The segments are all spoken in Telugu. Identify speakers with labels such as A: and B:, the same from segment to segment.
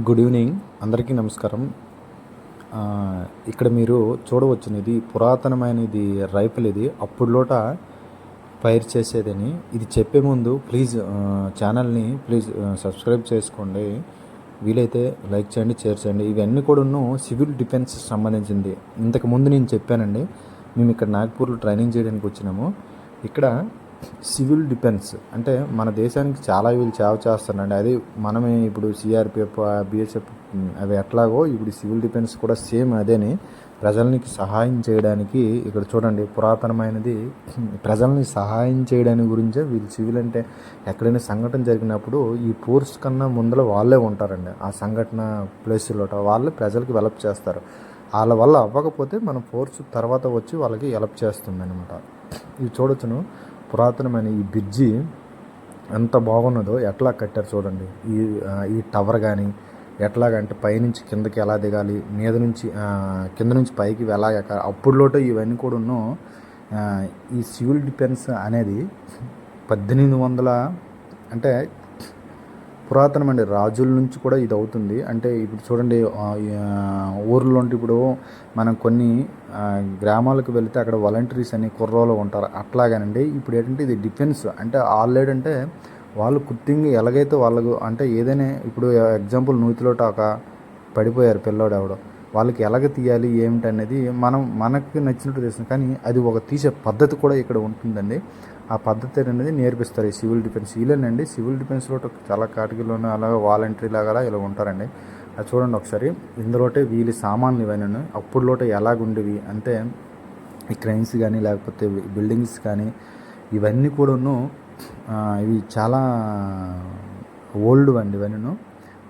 A: Good evening. అందరికీ నమస్కారం. ఇక్కడ మీరు చూడవచ్చును ఇది పురాతనమైనది రైఫిల్ ఇది అప్పుడులోట పైర్ చేసేదని. ఇది చెప్పే ముందు ప్లీజ్ ఛానల్ని ప్లీజ్ సబ్స్క్రైబ్ చేసుకోండి. వీలైతే లైక్ చేయండి షేర్ చేయండి. ఇవన్నీ కూడాను సివిల్ డిఫెన్స్ సంబంధించింది. ఇంతకు ముందు నేను చెప్పానండి మేము ఇక్కడ నాగ్పూర్లో ట్రైనింగ్ చేయడానికి వచ్చినాము. ఇక్కడ సివిల్ డిఫెన్స్. అంటే మన దేశానికి చాలా వీళ్ళు సేవ చేస్తారండి అది మనమే ఇప్పుడు సిఆర్పిఎఫ్ బిఎస్ఎఫ్ అవి ఎట్లాగో ఇప్పుడు సివిల్ డిఫెన్స్ కూడా సేమ్ అదేని ప్రజలకి సహాయం చేయడానికి ఇక్కడ చూడండి పురాతనమైనది ప్రజల్ని సహాయం చేయడానికి గురించే వీళ్ళు సివిల్ అంటే ఎక్కడైనా సంఘటన జరిగినప్పుడు ఈ ఫోర్స్ కన్నా ముందర వాళ్ళే ఉంటారండి. ఆ సంఘటన ప్లేస్లో వాళ్ళు ప్రజలకు వెలప్ చేస్తారు. వాళ్ళ వల్ల అవ్వకపోతే మన ఫోర్స్ తర్వాత వచ్చి వాళ్ళకి హెల్ప్ చేస్తుంది అనమాట ఇది చూడొచ్చును. పురాతనమైన ఈ బ్రిడ్జి ఎంత బాగున్నదో ఎట్లా కట్టారు చూడండి. ఈ ఈ టవర్ కానీ ఎట్లాగంటే పైనుంచి కిందకి ఎలా దిగాలి మీద నుంచి కింద నుంచి పైకి ఎలా అప్పుడులోటో ఇవన్నీ కూడా ఈ సివిల్ డిఫెన్స్ అనేది పద్దెనిమిది వందల అంటే పురాతనమైన రాజుల నుంచి కూడా ఇది అవుతుంది అంటే ఇప్పుడు చూడండి ఊర్లో ఇప్పుడు మనం కొన్ని గ్రామాలకు వెళితే అక్కడ వాలంటీర్స్ అని కుర్రోలు ఉంటారు. అట్లాగానండి. ఇప్పుడు ఏంటంటే ఇది డిఫెన్స్. అంటే ఆల్రెడీ అంటే వాళ్ళు కుర్తింగ్ ఎలాగైతే వాళ్ళకు అంటే ఏదైనా ఇప్పుడు ఎగ్జాంపుల్ నూతిలోట ఒక పడిపోయారు పిల్లోడు ఎవడో. వాళ్ళకి ఎలాగ తీయాలి ఏమిటి అనేది మనం మనకు నచ్చినట్టు చేస్తాం కానీ అది ఒక తీసే పద్ధతి కూడా ఇక్కడ ఉంటుందండి. ఆ పద్ధతి అనేది నేర్పిస్తారు ఈ సివిల్ డిఫెన్స్ వీళ్ళేనండి. సివిల్ డిఫెన్స్లో చాలా కేటగిరీలోనే అలాగే వాలంటరీ లాగా ఇలా ఉంటారండి. అది చూడండి ఒకసారి. ఇందులోటే వీళ్ళు సామాన్లు ఇవన్నీ అప్పుడులోటే ఎలాగుండేవి అంటే ఈ క్రైన్స్ కానీ లేకపోతే బిల్డింగ్స్ కానీ ఇవన్నీ కూడాను ఇవి చాలా ఓల్డ్ అండి ఇవన్నీ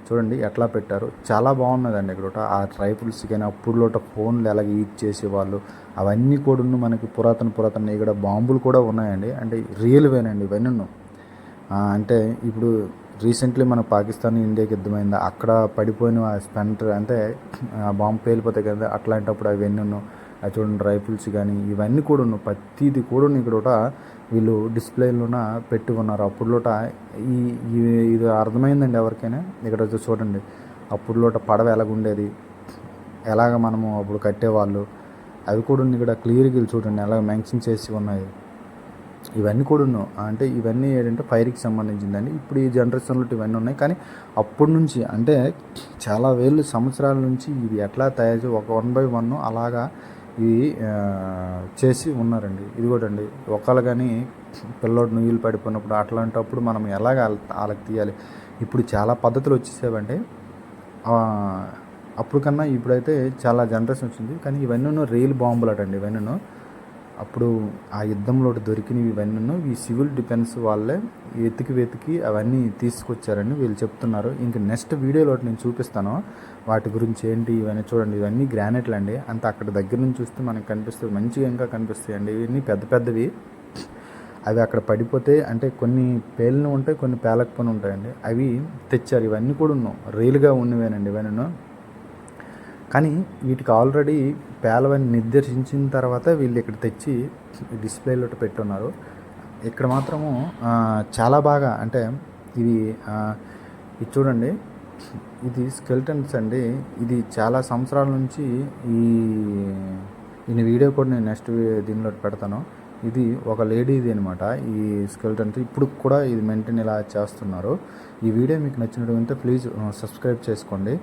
A: చూడండి ఎట్లా పెట్టారు. చాలా బాగున్నదండి ఇక్కడ ఆ రైఫిల్స్ కానీ అప్పుడులోట ఫోన్లు ఎలాగ యూజ్ చేసేవాళ్ళు అవన్నీ కూడా మనకి పురాతన పురాతన ఇక్కడ బాంబులు కూడా ఉన్నాయండి. అంటే రియల్వేనండి ఇవన్నీ అంటే ఇప్పుడు రీసెంట్లీ మన పాకిస్తాన్ ఇండియాకి యుద్ధమైంది అక్కడ పడిపోయిన ఆ స్పెంటర్ అంటే ఆ బాంబు పేలిపోతాయి కదా అట్లాంటప్పుడు అవన్నీ ఉన్నాం అది చూడండి రైఫిల్స్ కానీ ఇవన్నీ కూడా ప్రతిది కూడా ఇక్కడ వీళ్ళు డిస్ప్లేలోన పెట్టి ఉన్నారు అప్పుడులోట ఈ ఈ- ఇది అర్థమైందండి ఎవరికైనా? ఇక్కడ వచ్చి చూడండి. అప్పుడులోట పడవ ఎలాగుండేది? ఎలాగ మనము అప్పుడు కట్టేవాళ్ళు? అవి కూడా ఇక్కడ క్లియర్గా చూడండి ఎలాగ మెన్షన్ చేసి ఉన్నాయి. ఇవన్నీ కూడా అంటే ఇవన్నీ ఏంటంటే ఫైర్కి సంబంధించిందండి. ఇప్పుడు ఈ జనరేషన్లో ఇవన్నీ ఉన్నాయి. కానీ అప్పటి నుంచి అంటే చాలా వేలు సంవత్సరాల నుంచి ఇది ఎట్లా తయారు ఒక వన్ బై వన్ అలాగా ఈ చేసి ఉన్నారండి. ఇది కూడా అండి. ఒకళ్ళు కానీ పిల్లోడు నీళ్ళు పడిపోయినప్పుడు అట్లాంటప్పుడు మనం ఎలాగ వాళ్ళకి తీయాలి? ఇప్పుడు చాలా పద్ధతులు వచ్చేసేవండి. అప్పుడు కన్నా ఇప్పుడైతే చాలా జనరేషన్ వచ్చింది. కానీ ఇవన్నీ రియల్ బాంబులు అటండి ఇవన్నీ అప్పుడు ఆ యుద్ధంలో దొరికినవి ఇవన్నీ ఈ సివిల్ డిఫెన్స్ వాళ్ళే వెతికి వెతికి అవన్నీ తీసుకొచ్చారని వీళ్ళు చెప్తున్నారు. ఇంక నెక్స్ట్ వీడియోలో నేను చూపిస్తాను. వాటి గురించి ఏంటి ఇవన్నీ చూడండి. ఇవన్నీ గ్రానైట్లు అండి. అంత అక్కడ దగ్గర నుంచి చూస్తే మనకు కనిపిస్తుంది మంచిగా ఇంకా కనిపిస్తాయి అండి. ఇవన్నీ పెద్ద పెద్దవి. అవి అక్కడ పడిపోతే అంటే కొన్ని పేలిన ఉంటాయి కొన్ని పేలకపోయిన ఉంటాయండి. అవి తెచ్చారు. ఇవన్నీ కూడా ఉన్నాం. రైలుగా ఉన్నవేనండి ఇవన్నీ. కానీ వీటికి ఆల్రెడీ పేలవని నిర్దేశించిన తర్వాత వీళ్ళు ఇక్కడ తెచ్చి డిస్ప్లేలో పెట్టున్నారు. ఇక్కడ మాత్రము చాలా బాగా అంటే ఇవి ఇది చూడండి. ఇది స్కెల్టన్స్ అండి. ఇది చాలా సంవత్సరాల నుంచి ఈ ఈ వీడియో కూడా నేను నెక్స్ట్ దీనిలో పెడతాను. ఇది ఒక లేడీది అనమాట ఈ స్కెల్టన్స్. ఇప్పుడు కూడా ఇది మెయింటైన్ ఇలా చేస్తున్నారు. ఈ వీడియో మీకు నచ్చినట్టు ప్లీజ్ సబ్స్క్రైబ్ చేసుకోండి.